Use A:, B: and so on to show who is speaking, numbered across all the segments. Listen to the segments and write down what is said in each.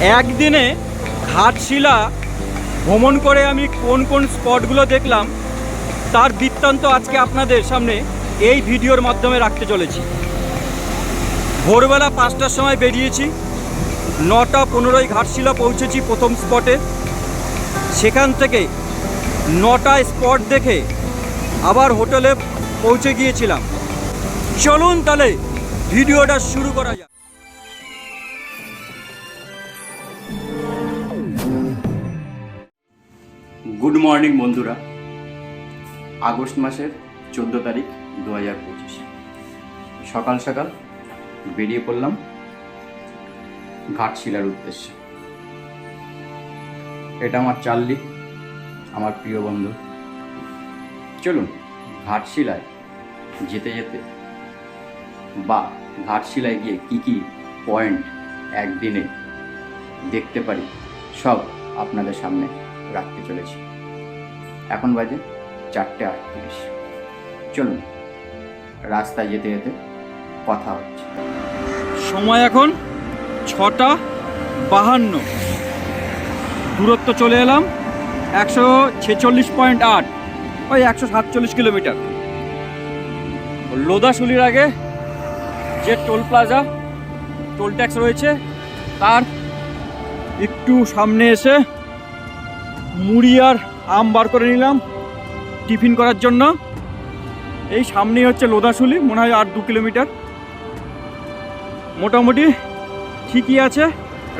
A: একদিনে ঘাটশিলা ভ্রমণ করে আমি কোন কোন স্পটগুলো দেখলাম, তার বৃত্তান্ত আজকে আপনাদের সামনে এই ভিডিওর মাধ্যমে রাখতে চলেছি। ভোরবেলা পাঁচটার সময় বেরিয়েছি, নটা পনেরোই ঘাটশিলা পৌঁছেছি প্রথম স্পটে। সেখান থেকে নটা স্পট দেখে আবার হোটেলে পৌঁছে গিয়েছিলাম। চলুন তাহলে ভিডিওটা শুরু করা যাক। গুড মর্নিং বন্ধুরা। আগস্ট মাসের চোদ্দ তারিখ দু হাজার পঁচিশ। সকাল সকাল বেরিয়ে পড়লাম ঘাটশিলার উদ্দেশ্যে। এটা আমার চাল্লি, আমার প্রিয় বন্ধু। চলুন, ঘাটশিলায় যেতে যেতে বা ঘাটশিলায় গিয়ে কি কি পয়েন্ট একদিনে দেখতে পারি, সব আপনাদের সামনে রাখতে চলেছি। এখন বাজে চারটে আটত্রিশ। চলুন, রাস্তায় যেতে যেতে কথা হচ্ছে। সময় এখন ছটা বাহান্ন। দূরত্ব চলে এলাম একশো ছেচল্লিশ পয়েন্ট আট, ওই একশো সাতচল্লিশ কিলোমিটার। লোদাশুলির আগে যে টোল প্লাজা, টোল ট্যাক্স রয়েছে, তার একটু সামনে এসে মুড়ি আর আম বার করে নিলাম টিফিন করার জন্য। এই সামনেই হচ্ছে লোদাশুলি মনে হয় আর দু কিলোমিটার। মোটামুটি ঠিকই আছে।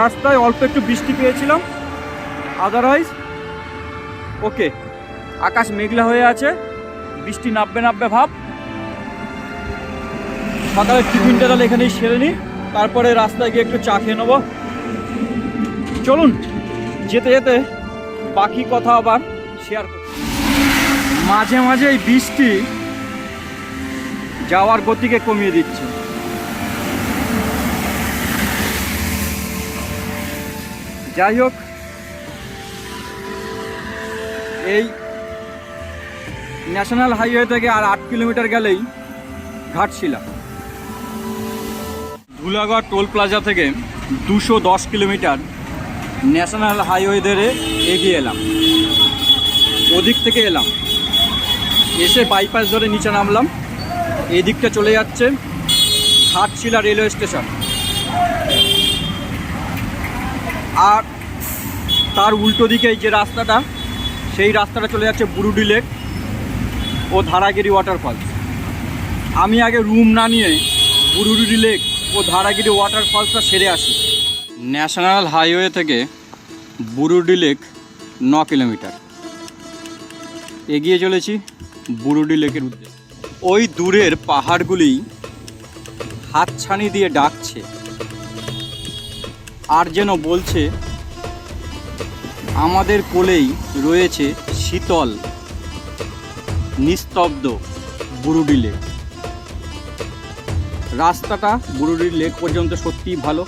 A: রাস্তায় অল্প একটু বৃষ্টি পেয়েছিলাম। আদারওয়াইজ ওকে আকাশ মেঘলা হয়ে আছে। বৃষ্টি নামবে নামবে ভাব। সকালে টিফিনটা তাহলে এখানেই সেরে নিই তারপরে রাস্তায় গিয়ে একটু চা খেয়ে নেব। চলুন, যেতে যেতে বাকি কথা আবার। শেয়ার করব মাঝে মাঝে এই বৃষ্টি যাওয়ার গতিকে কমিয়ে দিচ্ছে। যাই হোক, এই ন্যাশনাল হাইওয়ে থেকে আর আট কিলোমিটার গেলেই ঘাটশিলা। ধুলাগড় টোল প্লাজা থেকে দুশো দশ কিলোমিটার ন্যাশনাল হাইওয়ে ধরে এগিয়ে এলাম। ওদিক থেকে এলাম। এসে বাইপাস ধরে নিচে নামলাম। এই দিকটা চলে যাচ্ছে ঘাটশিলা রেলওয়ে স্টেশন। আর তার উল্টো দিকে যে রাস্তাটা, সেই রাস্তাটা চলে যাচ্ছে বুরুডি লেক ও ধারাগিরি ওয়াটারফলস আমি আগে রুম না নিয়ে বুরুডি লেক ও ধারাগিরি ওয়াটারফলসটা সেরে আসি। ন্যাশনাল হাইওয়ে থেকে বুরুডি লেক ন কিলোমিটার। এগিয়ে চলেছি বুরুডি লেকের উদ্দেশ্যে। ওই দূরের পাহাড়গুলি হাতছানি দিয়ে ডাকছে আর যেন বলছে, আমাদের কোলেই রয়েছে শীতল, নিস্তব্ধ বুরুডি লেক। রাস্তাটা বুরুডি লেক পর্যন্ত সত্যিই ভালো।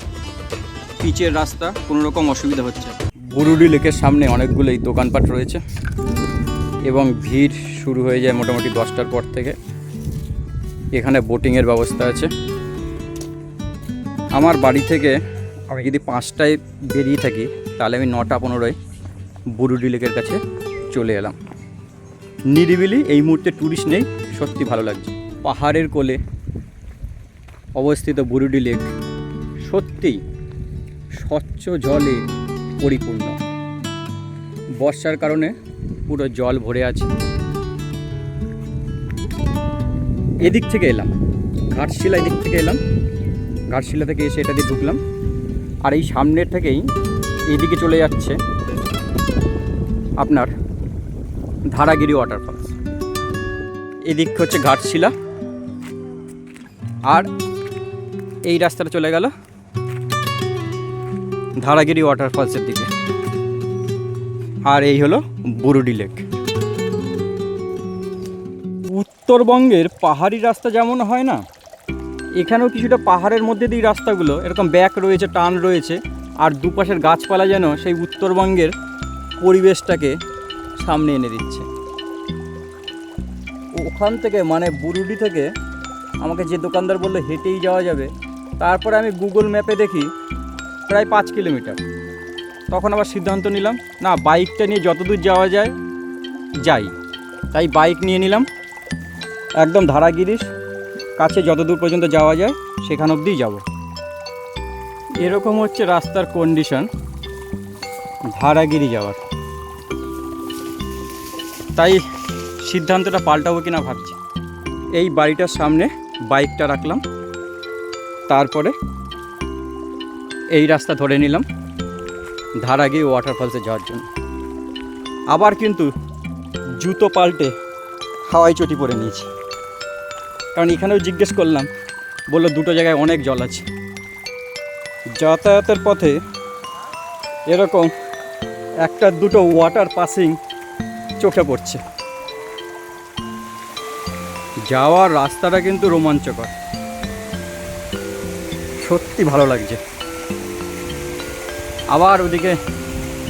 A: পিচের রাস্তা কোনো রকম অসুবিধা হচ্ছে বুরুডি লেকের সামনে অনেকগুলোই দোকানপাট রয়েছে। এবং ভিড় শুরু হয়ে যায় মোটামুটি দশটার পর থেকে। এখানে বোটিংয়ের ব্যবস্থা আছে। আমার বাড়ি থেকে আমি যদি পাঁচটায় বেরিয়ে থাকি, তাহলে আমি নটা পনেরোয় বুরুডি লেকের কাছে চলে এলাম। নিরিবিলি এই মুহূর্তে ট্যুরিস্ট নেই, সত্যি ভালো লাগছে। পাহাড়ের কোলে অবস্থিত বুরুডি লেক সত্যিই স্বচ্ছ জলে পরিপূর্ণ। বর্ষার কারণে পুরো জল ভরে আছে। এদিক থেকে এলাম। ঘাটশিলা এদিক থেকে এলাম। ঘাটশিলা থেকে এসে এটা দিয়ে ঢুকলাম। আর এই সামনের থেকেই এদিকে চলে যাচ্ছে আপনার ধারাগিরি ওয়াটারফলস এদিক হচ্ছে ঘাটশিলা। আর এই রাস্তাটা চলে গেল ধারাগিরি ওয়াটারফলসের দিকে। আর এই হলো বুরুডি লেক। উত্তরবঙ্গের পাহাড়ি রাস্তা যেমন হয় না, এখানেও কিছুটা পাহাড়ের মধ্যে দিয়ে রাস্তাগুলো, এরকম ব্যাক রয়েছে, টান রয়েছে, আর দুপাশের গাছপালা যেন সেই উত্তরবঙ্গের পরিবেশটাকে সামনে এনে দিচ্ছে। ওখান থেকে মানে বুরুডি থেকে আমাকে যে দোকানদার বলল হেঁটেই যাওয়া যাবে, তারপরে আমি গুগল ম্যাপে দেখি, প্রায় পাঁচ কিলোমিটার। তখন আবার সিদ্ধান্ত নিলাম, না, বাইকটা নিয়ে যতদূর যাওয়া যায়, যাই। তাই বাইক নিয়ে নিলাম। একদম ধারাগিরির কাছে যতদূর পর্যন্ত যাওয়া যায়, সেখান অবধিই যাব। এরকম হচ্ছে রাস্তার কন্ডিশন ধারাগিরি যাওয়ার। তাই সিদ্ধান্তটা পাল্টাবো কিনা ভাবছি। এই বাড়িটার সামনে বাইকটা রাখলাম। তারপরে এই রাস্তা ধরে নিলাম। ধারাগিরি ওয়াটারফলসে যাওয়ার জন্য আবার কিন্তু জুতো পাল্টে হাওয়াই চটি পরে নিয়েছি। কারণ এখানেও জিজ্ঞেস করলাম, বলল দুটো জায়গায় অনেক জল আছে। যাতায়াতের পথে এরকম একটা দুটো ওয়াটার পাসিং চোখে পড়ছে। যাওয়ার রাস্তাটা কিন্তু রোমাঞ্চকর। সত্যি ভালো লাগছে। আবার ওদিকে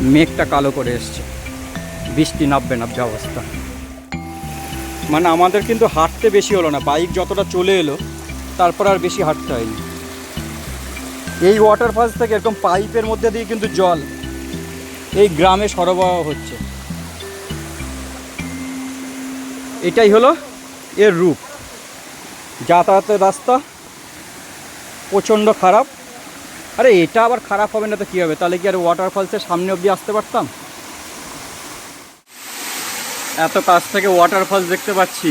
A: মেঘটা কালো করে এসছে। বৃষ্টি নামবে না, যা অবস্থা। মানে আমাদের কিন্তু হাঁটতে বেশি হলো না, বাইক যতটা চলে এলো, তারপর আর বেশি হাঁটতে হয়নি। এই ওয়াটারফলস থেকে এরকম পাইপের মধ্যে দিয়ে কিন্তু জল, এই গ্রামে সরবরাহ হচ্ছে। এটাই হলো এর রূপ। যাতায়াতের রাস্তা প্রচণ্ড খারাপ। আরে, এটা আবার খারাপ হবে না তো কী হবে? তাহলে কি আর ওয়াটারফলসের সামনে অবধি আসতে পারতাম? এত কাছ থেকে ওয়াটারফলস দেখতে পাচ্ছি,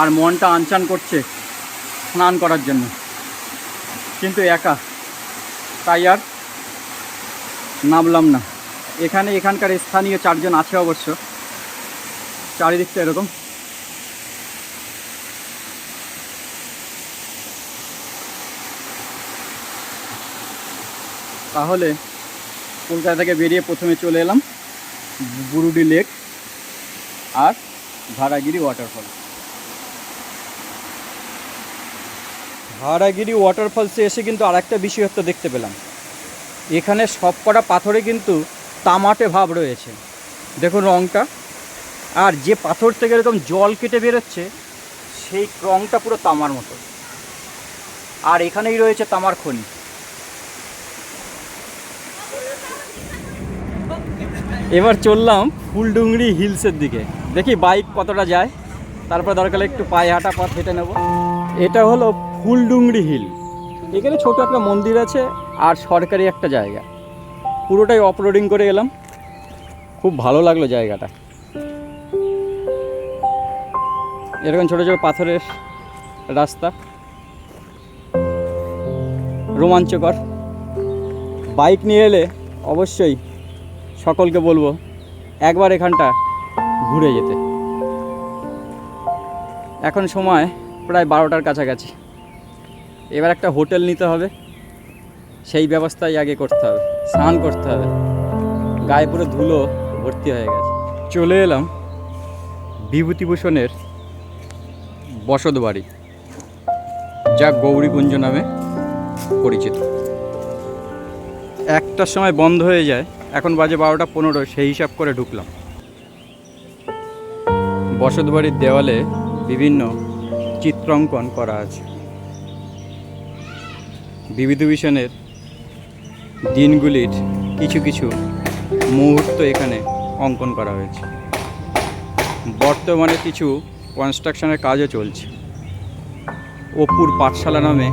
A: আর মনটা আনচান করছে স্নান করার জন্য। কিন্তু একা, তাই আর নামলাম না। এখানে এখানকার স্থানীয় চারজন আছে অবশ্য। চারিদিকটা এরকম। তাহলে কলকাতা থেকে বেরিয়ে প্রথমে চলে এলাম বুরুডি লেক আর ভাড়াগিরি ওয়াটারফল ভাড়াগিরি ওয়াটারফলসে এসে কিন্তু আর একটা বিশেষত্ব দেখতে পেলাম। এখানে সব কটা পাথরে কিন্তু তামাটে ভাব রয়েছে। দেখুন রঙটা আর যে পাথর থেকে এরকম জল কেটে বেরোচ্ছে, সেই রঙটা পুরো তামার মতো। আর এখানেই রয়েছে তামার খনি। এবার চললাম ফুলডুংরি হিলসের দিকে। দেখি বাইক কতটা যায়। তারপর দরকার একটু পায়ে হাঁটা পথ হেঁটে নেব। এটা হলো ফুলডুংরি হিল। এখানে ছোট একটা মন্দির আছে আর সরকারি একটা জায়গা। পুরোটাই অফরোডিং করে এলাম। খুব ভালো লাগল জায়গাটা। এরকম ছোট ছোট পাথরের রাস্তা। রোমাঞ্চকর। বাইক নিয়ে এলে অবশ্যই সকলকে বলব, একবার এখানটা ঘুরে যেতে। এখন সময় প্রায় বারোটার কাছাকাছি। এবার একটা হোটেল নিতে হবে। সেই ব্যবস্থাই আগে করতে হবে। স্নান করতে হবে। গায়ে পুরো ধুলো ভর্তি হয়ে গেছে। চলে এলাম বিভূতিভূষণের বসত বাড়ি যা গৌরীকুঞ্জ নামে পরিচিত। একটার সময় বন্ধ হয়ে যায়। এখন বাজে বারোটা পনেরো, সেই হিসাব করে ঢুকলাম। বসত বাড়ির দেওয়ালে বিভিন্ন চিত্রাঙ্কন করা আছে। বিবিধভূষণের দিনগুলির কিছু কিছু মুহূর্ত এখানে অঙ্কন করা হয়েছে। বর্তমানে কিছু কনস্ট্রাকশনের কাজও চলছে। অপুর পাঠশালা নামে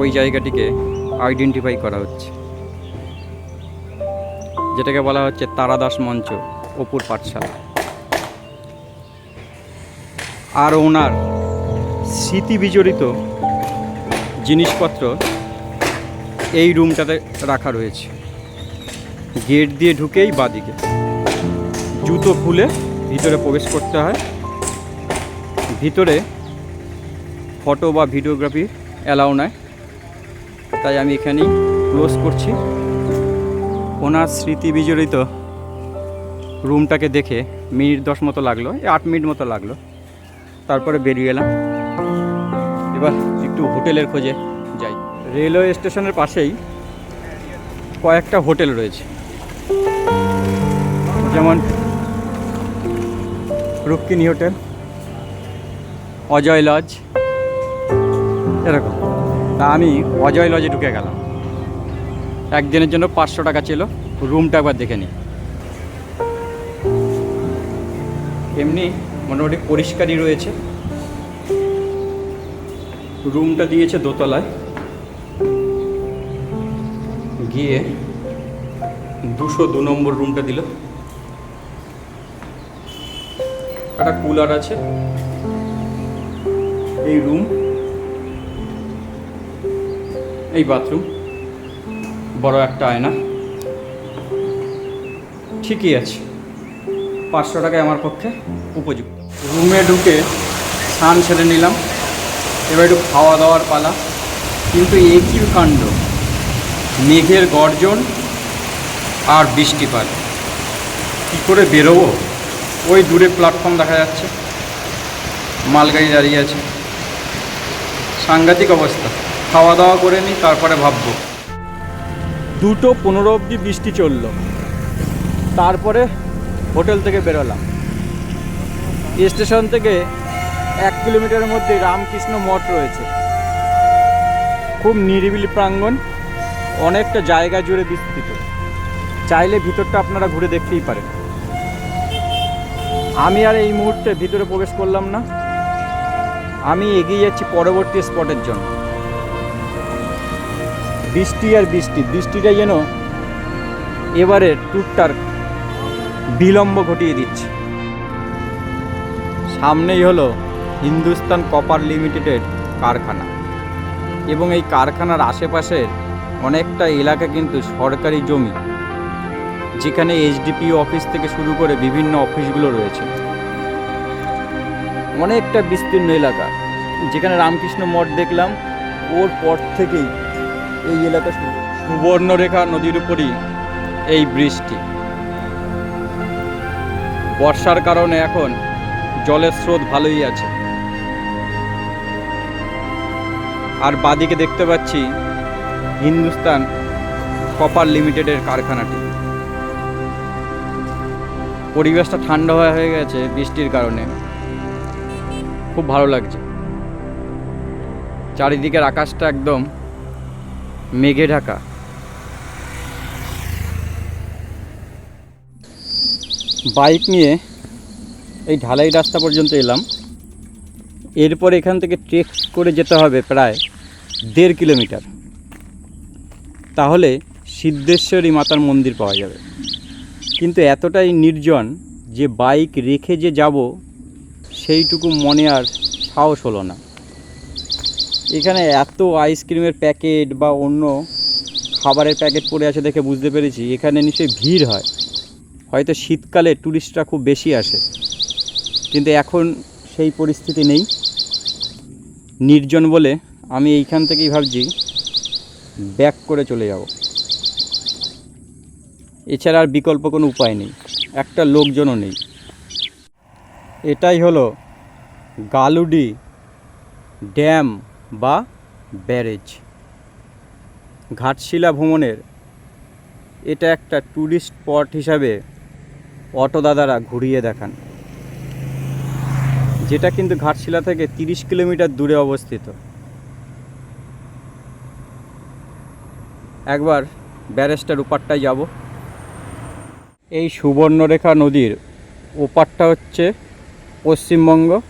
A: ওই জায়গাটিকে আইডেন্টিফাই করা হচ্ছে। যেটাকে বলা হচ্ছে তারাদাস মঞ্চ, অপুর পাঠশালা। আর ওনার স্মৃতি বিজড়িত জিনিসপত্র এই রুমটাতে রাখা রয়েছে। গেট দিয়ে ঢুকেই বাদিকে। জুতো খুলে ভিতরে প্রবেশ করতে হয়। ভিতরে ফটো বা ভিডিওগ্রাফি অ্যালাউ নয় তাই আমি এখানেই ক্লোজ করছি। ওনার স্মৃতি বিজড়িত রুমটাকে দেখে মিনিট দশ মতো লাগল আট মিনিট মতো লাগল। তারপরে বেরিয়ে এলাম। এবার একটু হোটেলের খোঁজে যাই। রেলওয়ে স্টেশনের পাশেই কয়েকটা হোটেল রয়েছে। যেমন রুক্মিণী হোটেল, অজয় লজ, এরকম। তা আমি অজয় লজে ঢুকে গেলাম। একদিনের জন্য পাঁচশো টাকা ছিল। রুমটা একবার দেখে নিই এমনি মোটামুটি পরিষ্কারই রয়েছে। রুমটা দিয়েছে দোতলায়। গিয়ে দুশো দু নম্বর রুমটা দিল। একটা কুলার আছে। এই রুম। এই বাথরুম। বড় একটা আয়না। ঠিকই আছে। পাঁচশো টাকায় আমার পক্ষে উপযুক্ত। রুমে ঢুকে স্নান সেরে নিলাম। এবার একটু খাওয়া দাওয়ার পালা। কিন্তু একই কাণ্ড? মেঘের গর্জন আর বৃষ্টিপাত কী করে বেরোবো? ওই দূরে প্ল্যাটফর্ম দেখা যাচ্ছে। মালগাড়ি দাঁড়িয়ে আছে। সাংঘাতিক অবস্থা। খাওয়া দাওয়া করে নিই, তারপরে ভাববো। দুটো পনেরো অবধি বৃষ্টি চলল। তারপরে হোটেল থেকে বেরোলাম। স্টেশন থেকে এক কিলোমিটারের মধ্যে রামকৃষ্ণ মঠ রয়েছে। খুব নিরিবিলি প্রাঙ্গণ, অনেকটা জায়গা জুড়ে বিস্তৃত। চাইলে ভিতরটা আপনারা ঘুরে দেখতেই পারেন। আমি আর এই মুহূর্তে ভিতরে প্রবেশ করলাম না। আমি এগিয়ে যাচ্ছি পরবর্তী স্পটের জন্য। বৃষ্টি আর বৃষ্টি, বৃষ্টিটা যেন এবারের ট্যুরটার বিলম্ব ঘটিয়ে দিচ্ছে। সামনেই হলো হিন্দুস্তান কপার লিমিটেডের কারখানা এবং এই কারখানার আশেপাশের অনেকটা এলাকা কিন্তু সরকারি জমি, যেখানে এইচডিপি অফিস থেকে শুরু করে বিভিন্ন অফিসগুলো রয়েছে। অনেকটা বিস্তীর্ণ এলাকা, যেখানে রামকৃষ্ণ মঠ দেখলাম, ওর পর থেকেই এই এলাকা সুবর্ণরেখা নদীর উপরই এই বৃষ্টি। বর্ষার কারণে এখন জলের স্রোত ভালোই আছে। আর বাদিকে দেখতে পাচ্ছি হিন্দুস্তান কপার লিমিটেডের কারখানাটি। পরিবেশটা ঠান্ডা হয়ে গেছে বৃষ্টির কারণে। খুব ভালো লাগছে। চারিদিকের আকাশটা একদম মেঘে ঢাকা। বাইক নিয়ে এই ঢালাই রাস্তা পর্যন্ত এলাম। এরপর এখান থেকে ট্রেক করে যেতে হবে প্রায় দেড় কিলোমিটার। তাহলে সিদ্ধেশ্বরী মাতার মন্দির পাওয়া যাবে। কিন্তু এতটাই নির্জন যে বাইক রেখে যে যাব, সেইটুকু মনে আর সাহস হলো না। এখানে এত আইসক্রিমের প্যাকেট বা অন্য খাবারের প্যাকেট পড়ে আছে দেখে বুঝতে পেরেছি, এখানে নিশ্চয়ই ভিড় হয়। হয়তো শীতকালে ট্যুরিস্টরা খুব বেশি আসে। কিন্তু এখন সেই পরিস্থিতি নেই। নির্জন বলে আমি এইখান থেকেই ভাবছি ব্যাক করে চলে যাব। এছাড়া আর বিকল্প কোনো উপায় নেই, একটা লোকজনও নেই। এটাই হলো গালুডি ড্যাম বা ব্যারেজ। ঘাটশিলা ভ্রমণের এটা একটা ট্যুরিস্ট স্পট হিসাবে অটো দাদারা ঘুরিয়ে দেখান। যেটা কিন্তু ঘাটশিলা থেকে তিরিশ কিলোমিটার দূরে অবস্থিত। একবার ব্যারেজটার ওপারটায় যাব। এই সুবর্ণরেখা নদীর ওপারটা হচ্ছে পশ্চিমবঙ্গ।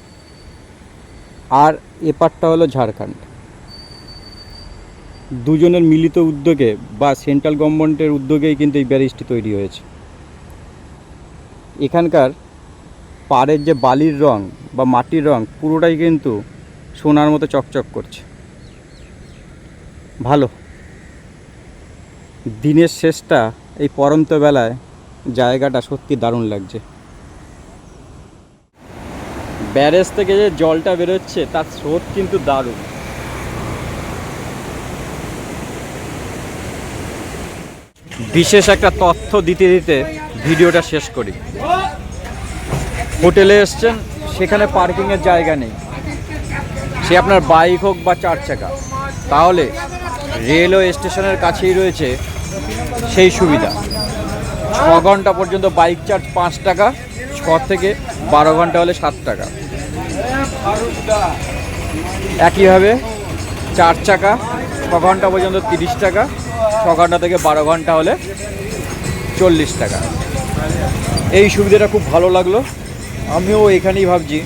A: আর এপারটা হলো ঝাড়খণ্ড। দুজনের মিলিত উদ্যোগে বা সেন্ট্রাল গভর্নমেন্টের উদ্যোগেই কিন্তু এই ব্যারিজটি তৈরি হয়েছে। এখানকার পাড়ের যে বালির রং বা মাটির রং পুরোটাই কিন্তু সোনার মতো চকচক করছে। ভালো। দিনের শেষটা এই পরন্ত বেলায় জায়গাটা সত্যি দারুণ লাগছে। ব্যারেজ থেকে যে জলটা বেরোচ্ছে, তার স্রোত কিন্তু দারুণ। বিশেষ একটা তথ্য দিতে দিতে ভিডিওটা শেষ করি। হোটেলে এসছেন, সেখানে পার্কিংয়ের জায়গা নেই। সে আপনার বাইক হোক বা চার চাকা, তাহলে রেলওয়ে স্টেশনের কাছেই রয়েছে সেই সুবিধা। ছ ঘণ্টা পর্যন্ত বাইক চার্জ পাঁচ টাকা, ছ থেকে বারো ঘণ্টা হলে সাত টাকা। একইভাবে চার চাকা, ছ ঘণ্টা পর্যন্ত তিরিশ টাকা, ছ ঘণ্টা থেকে বারো ঘণ্টা হলে চল্লিশ টাকা। এই সুবিধাটা খুব ভালো লাগল। আমিও এখানেই ভাবছি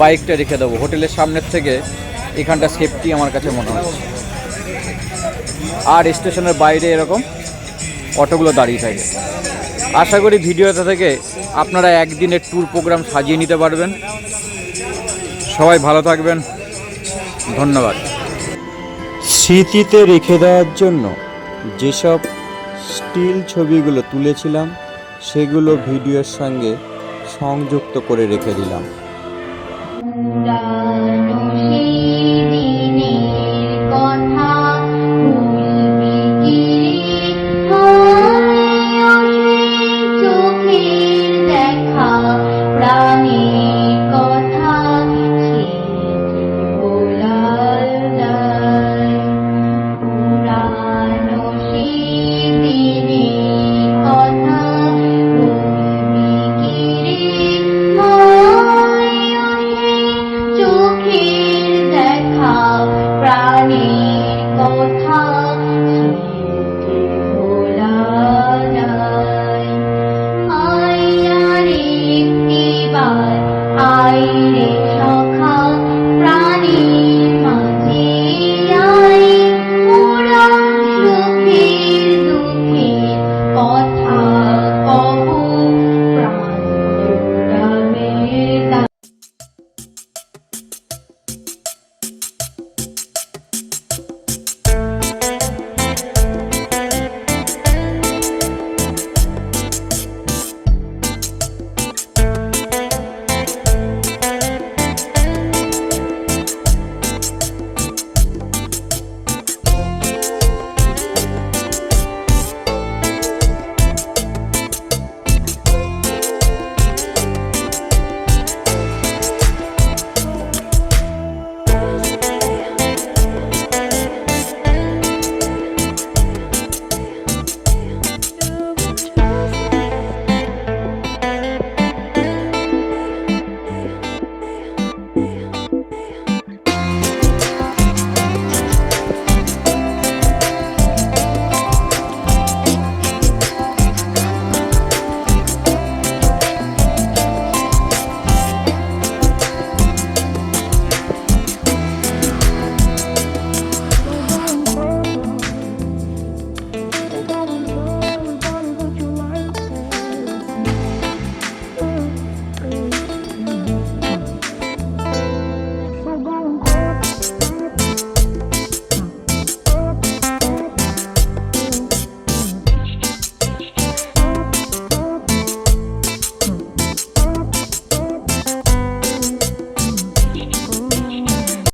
A: বাইকটা রেখে দেবো। হোটেলের সামনের থেকে এখানটা সেফটি আমার কাছে মনে হচ্ছে। আর স্টেশনের বাইরে এরকম অটোগুলো দাঁড়িয়ে থাকে। আশা করি ভিডিওটা থেকে আপনারা একদিনের ট্যুর প্রোগ্রাম সাজিয়ে নিতে পারবেন। সবাই ভালো থাকবেন। ধন্যবাদ। স্মৃতিতে রেখে দেওয়ার জন্য যেসব স্টিল ছবিগুলো তুলেছিলাম, সেগুলো ভিডিওর সঙ্গে সংযুক্ত করে রেখে দিলাম।